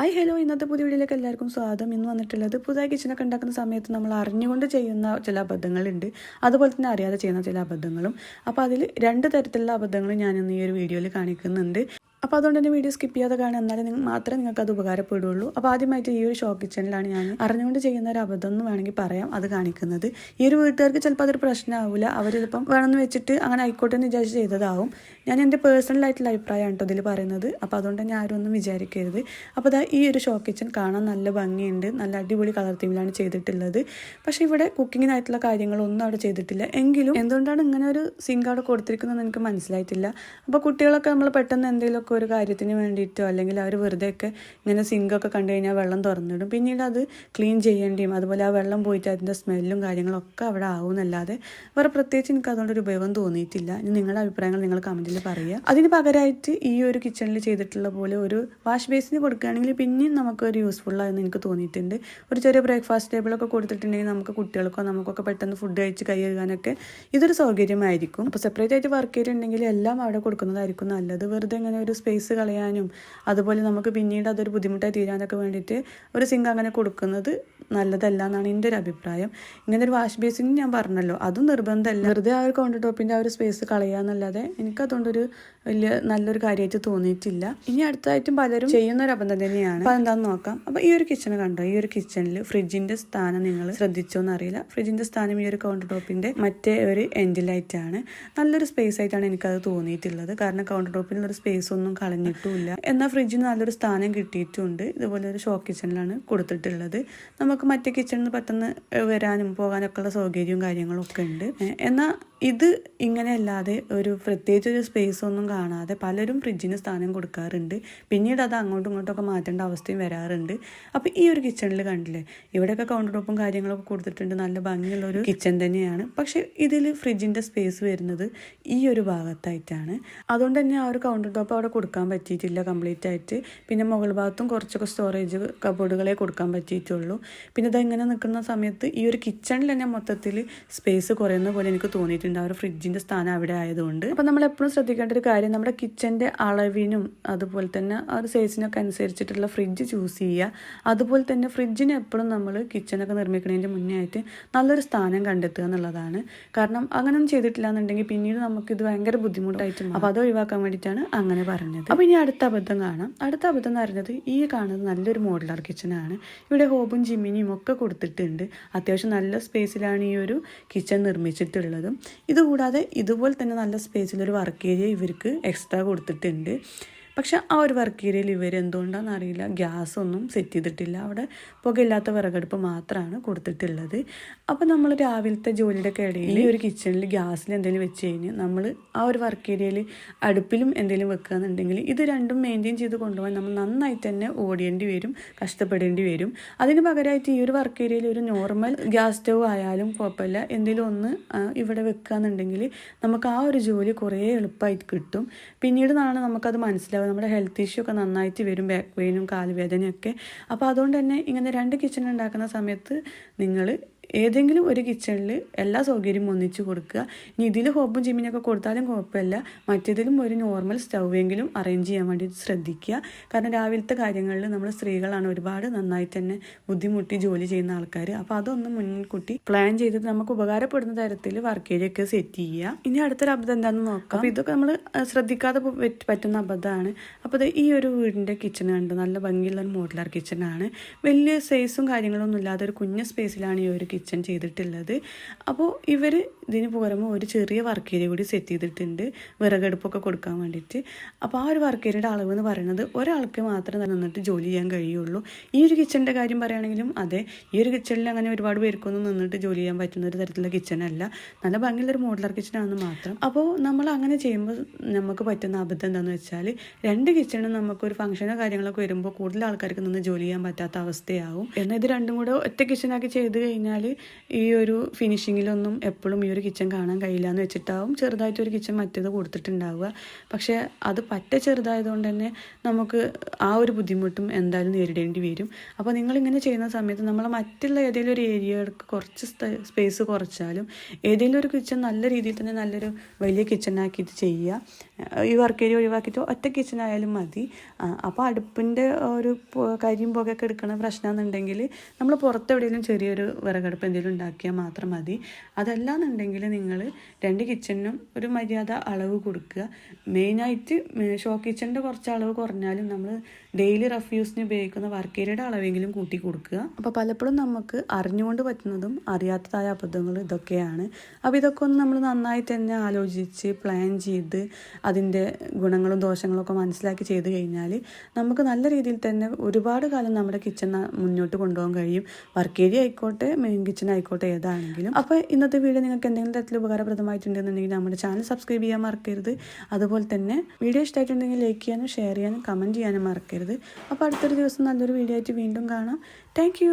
Hi hello ഇന്നത്തെ പുതിയ വീഡിയോയിലേക്ക് എല്ലാവർക്കും സ്വാഗതം. ഇന്ന് വന്നിട്ടുള്ളത് പുതിയ കിച്ചനൊക്കെ ഉണ്ടാക്കുന്ന സമയത്ത് നമ്മൾ അറിഞ്ഞുകൊണ്ട് ചെയ്യുന്ന ചില അബദ്ധങ്ങളുണ്ട്. അതുപോലെ തന്നെ അറിയാതെ ചെയ്യുന്ന ചില അബദ്ധങ്ങളും. അപ്പോൾ അതിൽ രണ്ട് തരത്തിലുള്ള അബദ്ധങ്ങൾ ഞാൻ ഇന്ന് ഈ ഒരു വീഡിയോയിൽ കാണിക്കുന്നുണ്ട്. അപ്പോൾ അതുകൊണ്ട് തന്നെ വീഡിയോ സ്കിപ്പ് ചെയ്യാതെ കാണാൻ എന്നാലും നിങ്ങൾ മാത്രമേ നിങ്ങൾക്ക് അത് ഉപകാരപ്പെടുള്ളൂ. അപ്പോൾ ആദ്യമായിട്ട് ഈ ഒരു ഷോ കിച്ചണിലാണ് ഞാൻ അറിഞ്ഞുകൊണ്ട് ചെയ്യുന്ന ഒരു അബദ്ധം എന്ന് വേണമെങ്കിൽ പറയാം. അത് കാണിക്കുന്നത്. ഈ ഒരു വീട്ടുകാർക്ക് ചിലപ്പോൾ അതൊരു പ്രശ്നമാവില്ല അവരിതിപ്പം വേണമെന്ന് വെച്ചിട്ട് അങ്ങനെ ആയിക്കോട്ടെ എന്ന് വിചാരിച്ച് ചെയ്തതാവും. ഞാൻ എന്റെ പേഴ്സണൽ ആയിട്ടുള്ള അഭിപ്രായമാണ് കേട്ടോ ഇതിൽ പറയുന്നത്. അപ്പോൾ അതുകൊണ്ട് തന്നെ ആരും ഒന്നും വിചാരിക്കരുത്. അപ്പോൾ അതാ ഈ ഒരു ഷോ കിച്ചൺ കാണാൻ നല്ല ഭംഗിയുണ്ട്. നല്ല അടിപൊളി കളർ തീമിലാണ് ചെയ്തിട്ടുള്ളത്. പക്ഷേ ഇവിടെ കുക്കിങ്ങിനായിട്ടുള്ള കാര്യങ്ങളൊന്നും അവിടെ ചെയ്തിട്ടില്ല. എങ്കിലും എന്തുകൊണ്ടാണ് ഇങ്ങനെ ഒരു സിങ്ക് അവിടെ കൊടുത്തിരിക്കുന്നതെന്ന് എനിക്ക് മനസ്സിലായിട്ടില്ല. അപ്പോൾ കുട്ടികളൊക്കെ നമ്മൾ പെട്ടെന്ന് എന്തെങ്കിലുമൊക്കെ ഒരു കാര്യത്തിന് വേണ്ടിയിട്ടോ അല്ലെങ്കിൽ അവർ വെറുതെ ഒക്കെ ഇങ്ങനെ സിങ്കൊക്കെ കണ്ടു കഴിഞ്ഞാൽ വെള്ളം തുറന്നിടും. പിന്നീട് അത് ക്ലീൻ ചെയ്യേണ്ടിയും അതുപോലെ ആ വെള്ളം പോയിട്ട് അതിന്റെ സ്മെല്ലും കാര്യങ്ങളൊക്കെ അവിടെ ആവുമെന്നല്ലാതെ വേറെ പ്രത്യേകിച്ച് എനിക്ക് അതുകൊണ്ട് ഒരു ഉപയോഗം തോന്നിയിട്ടില്ല. ഇനി നിങ്ങളുടെ അഭിപ്രായങ്ങൾ നിങ്ങൾ കമന്റിൽ പറയുക. അതിന് പകരമായിട്ട് ഈ ഒരു കിച്ചണിൽ ചെയ്തിട്ടുള്ള പോലെ ഒരു വാഷ് ബേസിന് കൊടുക്കുകയാണെങ്കിൽ പിന്നെയും നമുക്ക് നമുക്കൊരു യൂസ്ഫുള്ളായെന്ന് എനിക്ക് തോന്നിയിട്ടുണ്ട്. ഒരു ചെറിയ ബ്രേക്ക്ഫാസ്റ്റ് ടേബിളൊക്കെ കൊടുത്തിട്ടുണ്ടെങ്കിൽ നമുക്ക് കുട്ടികൾക്കോ നമുക്കൊക്കെ പെട്ടെന്ന് ഫുഡ് കഴിച്ച് കൈ കഴുകാനൊക്കെ ഇതൊരു സൗകര്യമായിരിക്കും. അപ്പോൾ സെപ്പറേറ്റ് ആയിട്ട് വർക്ക് ചെയ്തിട്ടുണ്ടെങ്കിൽ എല്ലാം അവിടെ കൊടുക്കുന്നതായിരിക്കും നല്ലത്. വെറുതെ ഇങ്ങനെ ഒരു സ്പേസ് കളയാനും അതുപോലെ നമുക്ക് പിന്നീട് അതൊരു ബുദ്ധിമുട്ടായി തീരാനൊക്കെ വേണ്ടിയിട്ട് ഒരു സിങ്ക് അങ്ങനെ കൊടുക്കുന്നത് നല്ലതല്ല എന്നാണ് എന്റെ ഒരു അഭിപ്രായം ഇങ്ങനെ ഒരു വാഷ് ബേസിൻ ഞാൻ പറഞ്ഞല്ലോ അതും നിർബന്ധമല്ല. വെറുതെ ആ ഒരു കൗണ്ടർ ടോപ്പിന്റെ ആ ഒരു സ്പേസ് കളയാന്നല്ലാതെ എനിക്കതുകൊണ്ടൊരു വലിയ നല്ലൊരു കാര്യമായിട്ട് തോന്നിയിട്ടില്ല. ഇനി അടുത്തതായിട്ടും പലരും ചെയ്യുന്ന ഒരു അബദ്ധം തന്നെയാണ്. അപ്പോൾ എന്താണെന്ന് നോക്കാം. അപ്പോൾ ഈ ഒരു കിച്ചൺ കണ്ടോ? ഈ ഒരു കിച്ചണിൽ ഫ്രിഡ്ജിന്റെ സ്ഥാനം നിങ്ങൾ ശ്രദ്ധിച്ചോന്ന് അറിയില്ല. ഫ്രിഡ്ജിന്റെ സ്ഥാനം ഈ ഒരു കൗണ്ടർ ടോപ്പിന്റെ മറ്റേ ഒരു എൻഡിലായിട്ടാണ് നല്ലൊരു സ്പേസ് ആയിട്ടാണ് എനിക്കത് തോന്നിയിട്ടുള്ളത്. കാരണം കൗണ്ടർ ടോപ്പിൽ ഒരു സ്പേസ് ഒന്നും കളഞ്ഞിട്ടുമില്ല. എന്നാൽ ഫ്രിഡ്ജിന് നല്ലൊരു സ്ഥാനം കിട്ടിയിട്ടുണ്ട്. ഇതുപോലെ ഒരു ഷോ കിച്ചണിലാണ് കൊടുത്തിട്ടുള്ളത്. നമുക്ക് മറ്റേ കിച്ചണിൽ പെട്ടെന്ന് വരാനും പോകാനൊക്കെ ഉള്ള സൗകര്യവും കാര്യങ്ങളും ഒക്കെ ഉണ്ട്. എന്നാൽ ഇത് ഇങ്ങനെയല്ലാതെ ഒരു പ്രത്യേകിച്ച് ഒരു സ്പേസ് ഒന്നും കാണാതെ പലരും ഫ്രിഡ്ജിന് സ്ഥാനം കൊടുക്കാറുണ്ട്. പിന്നീട് അത് അങ്ങോട്ടും ഇങ്ങോട്ടൊക്കെ മാറ്റേണ്ട അവസ്ഥയും വരാറുണ്ട്. അപ്പോൾ ഈ ഒരു കിച്ചണിൽ കണ്ടില്ലേ ഇവിടെയൊക്കെ കൗണ്ടർ ടോപ്പും കാര്യങ്ങളൊക്കെ കൊടുത്തിട്ടുണ്ട്. നല്ല ഭംഗിയുള്ള ഒരു കിച്ചൺ തന്നെയാണ്. പക്ഷേ ഇതിൽ ഫ്രിഡ്ജിന്റെ സ്പേസ് വരുന്നത് ഈ ഒരു ഭാഗത്തായിട്ടാണ്. അതുകൊണ്ട് തന്നെ ആ ഒരു കൗണ്ടർ ടോപ്പ് അവിടെ കൊടുക്കാൻ പറ്റിയിട്ടില്ല കംപ്ലീറ്റ് ആയിട്ട്. പിന്നെ മുകൾ ഭാഗത്തും കുറച്ചൊക്കെ സ്റ്റോറേജ് കബോർഡുകളെ കൊടുക്കാൻ പറ്റിയിട്ടുള്ളൂ. പിന്നെ ഇതെങ്ങനെ നിൽക്കുന്ന സമയത്ത് ഈ ഒരു കിച്ചണിൽ തന്നെ മൊത്തത്തിൽ സ്പേസ് കുറയുന്ന പോലെ എനിക്ക് തോന്നിയിട്ടുണ്ട്. ആ ഒരു ഫ്രിഡ്ജിന്റെ സ്ഥാനം അവിടെ ആയതുകൊണ്ട് അപ്പോൾ നമ്മൾ എപ്പോഴും ശ്രദ്ധിക്കേണ്ട ഒരു കാര്യം നമ്മുടെ കിച്ചന്റെ അളവിനും അതുപോലെ തന്നെ ആ ഒരു സൈസിനൊക്കെ അനുസരിച്ചിട്ടുള്ള ഫ്രിഡ്ജ് ചൂസ് ചെയ്യുക. അതുപോലെ തന്നെ ഫ്രിഡ്ജിന് എപ്പോഴും നമ്മൾ കിച്ചനൊക്കെ നിർമ്മിക്കുന്നതിന്റെ മുന്നേ ആയിട്ട് നല്ലൊരു സ്ഥാനം കണ്ടെത്തുക എന്നുള്ളതാണ്. കാരണം അങ്ങനെയൊന്നും ചെയ്തിട്ടില്ല എന്നുണ്ടെങ്കിൽ പിന്നീട് നമുക്കിത് ഭയങ്കര ബുദ്ധിമുട്ടായിട്ട് അപ്പോൾ അത് ഒഴിവാക്കാൻ വേണ്ടിയിട്ടാണ് അങ്ങനെ പറഞ്ഞത്. അപ്പോൾ ഇനി അടുത്ത അബദ്ധം കാണാം. അടുത്ത അബദ്ധം എന്ന് പറയുന്നത് ഈ കാണുന്നത് നല്ലൊരു മോഡുലാർ കിച്ചനാണ് ഇവിടെ ഹോബും ജിമ്മിനിയും ഒക്കെ കൊടുത്തിട്ടുണ്ട്. അത്യാവശ്യം നല്ല സ്പേസിലാണ് ഈ ഒരു കിച്ചൺ നിർമ്മിച്ചിട്ടുള്ളത്. ഇതുകൂടാതെ ഇതുപോലെ തന്നെ നല്ല സ്പേസിലൊരു വർക്ക് ഏരിയ ഇവർക്ക് എക്സ്ട്രാ കൊടുത്തിട്ടുണ്ട്. പക്ഷെ ആ ഒരു വർക്ക് ഏരിയയിൽ ഇവർ എന്തുകൊണ്ടാണെന്ന് അറിയില്ല. ഗ്യാസ് ഒന്നും സെറ്റ് ചെയ്തിട്ടില്ല. അവിടെ പുകയില്ലാത്ത വിറകടുപ്പ് മാത്രമാണ് കൊടുത്തിട്ടുള്ളത്. അപ്പോൾ നമ്മൾ രാവിലത്തെ ജോലിയുടെ ഒക്കെ ഇടയിൽ ഈ ഒരു കിച്ചണിൽ ഗ്യാസിൽ എന്തെങ്കിലും വെച്ച് കഴിഞ്ഞാൽ നമ്മൾ ആ ഒരു വർക്ക് ഏരിയയിൽ അടുപ്പിലും എന്തെങ്കിലും വെക്കുക എന്നുണ്ടെങ്കിൽ ഇത് രണ്ടും മെയിന്റെയിൻ ചെയ്ത് കൊണ്ടുപോകാൻ നമ്മൾ നന്നായിട്ട് തന്നെ ഓടേണ്ടി വരും കഷ്ടപ്പെടേണ്ടി വരും. അതിന് പകരമായിട്ട് ഈ ഒരു വർക്ക് ഏരിയയിൽ ഒരു നോർമൽ ഗ്യാസ് സ്റ്റവ് ആയാലും കുഴപ്പമില്ല. എന്തെങ്കിലും ഒന്ന് ഇവിടെ വെക്കുക എന്നുണ്ടെങ്കിൽ നമുക്ക് ആ ഒരു ജോലി കുറേ എളുപ്പമായിട്ട് കിട്ടും. പിന്നീട് നാളെ നമുക്കത് മനസ്സിലാവും. നമ്മുടെ ഹെൽത്ത് ഇഷ്യൂ ഒക്കെ നന്നായിട്ട് വരും ബാക്ക് പെയിനും കാലുവേദനയൊക്കെ അപ്പോൾ അതുകൊണ്ട് തന്നെ ഇങ്ങനെ രണ്ട് കിച്ചൺ ഉണ്ടാക്കുന്ന സമയത്ത് നിങ്ങൾ ഏതെങ്കിലും ഒരു കിച്ചണിൽ എല്ലാ സൗകര്യവും ഒന്നിച്ച് കൊടുക്കുക. ഇനി ഇതിൽ ഹോബും ജിമ്മിനൊക്കെ കൊടുത്താലും കുഴപ്പമില്ല. മറ്റേതിലും ഒരു നോർമൽ സ്റ്റൗവെങ്കിലും അറേഞ്ച് ചെയ്യാൻ വേണ്ടി ശ്രദ്ധിക്കുക. കാരണം രാവിലത്തെ കാര്യങ്ങളിൽ നമ്മൾ സ്ത്രീകളാണ് ഒരുപാട് നന്നായി തന്നെ ബുദ്ധിമുട്ടി ജോലി ചെയ്യുന്ന ആൾക്കാർ അപ്പോൾ അതൊന്ന് മുൻകൂട്ടി പ്ലാൻ ചെയ്തിട്ട് നമുക്ക് ഉപകാരപ്പെടുന്ന തരത്തിൽ വർക്ക് ഏരിയ ഒക്കെ സെറ്റ് ചെയ്യുക. ഇനി അടുത്തൊരു അബദ്ധം എന്താണെന്ന് നോക്കാം. അപ്പോൾ ഇതൊക്കെ നമ്മൾ ശ്രദ്ധിക്കാതെ പറ്റുന്ന അബദ്ധമാണ്. അപ്പോൾ ഈ ഒരു വീടിന്റെ കിച്ചൺ കണ്ട്? നല്ല ഭംഗിയുള്ള ഒരു മോഡുലാർ കിച്ചണാണ് വലിയ സൈസും കാര്യങ്ങളൊന്നും ഇല്ലാതെ ഒരു കുഞ്ഞ സ്പേസിലാണ് ഈ ഒരു ചെയ്തിട്ടുള്ളത്. അപ്പോൾ ഇവർ ഇതിന് പുറമെ ഒരു ചെറിയ വർക്ക് ഏരിയ കൂടി സെറ്റ് ചെയ്തിട്ടുണ്ട്. വിറകടുപ്പൊക്കെ കൊടുക്കാൻ വേണ്ടിയിട്ട്. അപ്പോൾ ആ ഒരു വർക്ക് ഏരിയയുടെ അളവ് എന്ന് പറയുന്നത് ഒരാൾക്ക് മാത്രം നിന്നിട്ട് ജോലി ചെയ്യാൻ കഴിയുള്ളൂ. ഈ ഒരു കിച്ചണിന്റെ കാര്യം പറയുകയാണെങ്കിലും അതെ ഈ ഒരു കിച്ചണിൽ അങ്ങനെ ഒരുപാട് പേർക്കൊന്നും നിന്നിട്ട് ജോലി ചെയ്യാൻ പറ്റുന്ന ഒരു തരത്തിലുള്ള കിച്ചണല്ല നല്ല ഭംഗിയുള്ള ഒരു മോഡലർ കിച്ചണാണെന്ന് മാത്രം. അപ്പോൾ നമ്മൾ അങ്ങനെ ചെയ്യുമ്പോൾ നമുക്ക് പറ്റുന്ന അബദ്ധം എന്താണെന്ന് വെച്ചാൽ രണ്ട് കിച്ചണും നമുക്കൊരു ഫംഗ്ഷനോ കാര്യങ്ങളൊക്കെ വരുമ്പോൾ കൂടുതൽ ആൾക്കാർക്ക് നിന്ന് ജോലി ചെയ്യാൻ പറ്റാത്ത അവസ്ഥയാവും. എന്നാൽ ഇത് രണ്ടും കൂടെ ഒറ്റ കിച്ചണാക്കി ചെയ്ത് കഴിഞ്ഞാൽ ഈ ഒരു ഫിനിഷിങ്ങിലൊന്നും എപ്പോഴും ഈ ഒരു കിച്ചൺ കാണാൻ കഴിയില്ല എന്ന് വെച്ചിട്ടാവും ചെറുതായിട്ട് ഒരു കിച്ചൺ മറ്റേത് കൊടുത്തിട്ടുണ്ടാവുക. പക്ഷേ അത് പറ്റ ചെറുതായതുകൊണ്ട് തന്നെ നമുക്ക് ആ ഒരു ബുദ്ധിമുട്ടും എന്തായാലും നേരിടേണ്ടി വരും. അപ്പോൾ നിങ്ങളിങ്ങനെ ചെയ്യുന്ന സമയത്ത് നമ്മൾ മറ്റുള്ള ഏതെങ്കിലും ഒരു ഏരിയകൾക്ക് കുറച്ച് സ്പേസ് കുറച്ചാലും ഏതെങ്കിലും ഒരു കിച്ചൺ നല്ല രീതിയിൽ തന്നെ നല്ലൊരു വലിയ കിച്ചണാക്കി ഇത് ചെയ്യുക. ഈ വർക്ക് ഏരിയ ഒഴിവാക്കിയിട്ട് ഒറ്റ കിച്ചൺ ആയാലും മതി. അപ്പോൾ അടുപ്പിന്റെ ഒരു കരിയും പുകയൊക്കെ എടുക്കണ പ്രശ്നമെന്നുണ്ടെങ്കിൽ നമ്മൾ പുറത്തെവിടെയെങ്കിലും ചെറിയൊരു ചെറിയൊരു വിറകടുപ്പ് എന്തെങ്കിലും ഉണ്ടാക്കിയാൽ മാത്രം മതി. അതല്ലാന്നുണ്ടെങ്കിൽ നിങ്ങൾ രണ്ട് കിച്ചണിനും ഒരു മര്യാദ അളവ് കൊടുക്കുക. മെയിനായിട്ട് ഷോ കിച്ചണിന്റെ കുറച്ച് അളവ് കുറഞ്ഞാലും നമ്മൾ ഡെയിലി റഫ് യൂസിന് ഉപയോഗിക്കുന്ന വർക്ക് ഏരിയയുടെ അളവെങ്കിലും കൂട്ടി കൊടുക്കുക. അപ്പോൾ പലപ്പോഴും നമുക്ക് അറിഞ്ഞുകൊണ്ട് പറ്റുന്നതും അറിയാത്തതായ അബദ്ധങ്ങൾ ഇതൊക്കെയാണ്. അപ്പോൾ ഇതൊക്കെ ഒന്ന് നമ്മൾ നന്നായി തന്നെ ആലോചിച്ച് പ്ലാൻ ചെയ്ത് അതിന്റെ ഗുണങ്ങളും ദോഷങ്ങളും ഒക്കെ മനസ്സിലാക്കി ചെയ്ത് കഴിഞ്ഞാൽ നമുക്ക് നല്ല രീതിയിൽ തന്നെ ഒരുപാട് കാലം നമ്മുടെ കിച്ചൺ മുന്നോട്ട് കൊണ്ടുപോകാൻ കഴിയും. വർക്ക് ഏരിയ ആയിക്കോട്ടെ മെയിൻ കിച്ചൺ ആയിക്കോട്ടെ ഏതാണെങ്കിലും. അപ്പോൾ ഇന്നത്തെ വീഡിയോ നിങ്ങൾക്ക് എന്തെങ്കിലും തരത്തിൽ ഉപകാരപ്രദമായിട്ടുണ്ടെന്നുണ്ടെങ്കിൽ നമ്മുടെ ചാനൽ സബ്സ്ക്രൈബ് ചെയ്യാൻ മറക്കരുത്. അതുപോലെ തന്നെ വീഡിയോ ഇഷ്ടമായിട്ടുണ്ടെങ്കിൽ ലൈക്ക് ചെയ്യാനും ഷെയർ ചെയ്യാനും കമന്റ് ചെയ്യാനും മറക്കരുത് അപ്പോൾ അടുത്തൊരു ദിവസം നല്ലൊരു വീഡിയോ ആയിട്ട് വീണ്ടും കാണാം. താങ്ക്